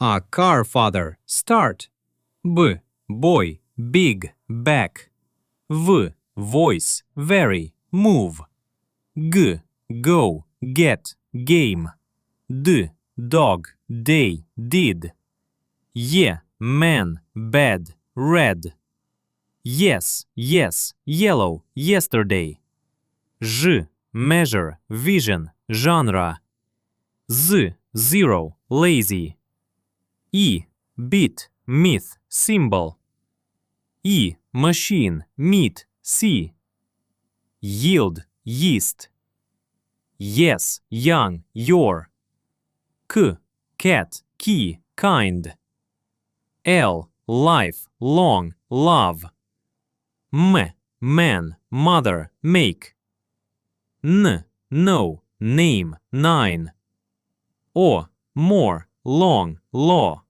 A car father. Start. B. Boy. Big. Back. V. Voice. Very. Move. G. Go. Get. Game. D. Dog. Day. Did. Ye. Man. Bed. Red. Yes. Yes. Yellow. Yesterday. Ж. Measure. Vision. Genre. Z. Zero. Lazy. E. Bit. Myth. Symbol. E. Machine. Meat. See. Yield. Yeast. Yes. Young. Your. K. Cat. Key. Kind. L. Life. Long. Love. M. Man. Mother. Make. N. No. Name. Nine. O. More. Long. Law.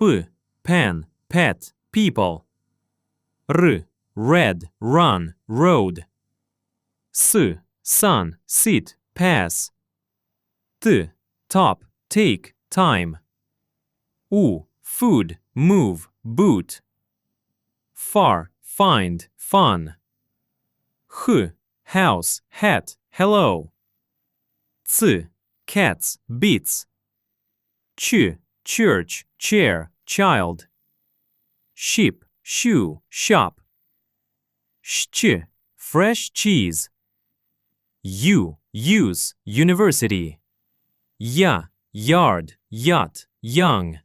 P. Pen. Pet. People. R. Red. Run. Road. S. Sun. Sit. Pass. T. Top. Take. Time. U. Food. Move. Boot. Far. Find. Fun. H. House. Hat. Hello. C. Cats. Beats. Ch. Church. Chair. Child. Sheep. Shoe. Shop. Sh. Fresh cheese. U. Use. University. Ya. Yard. Yacht. Young.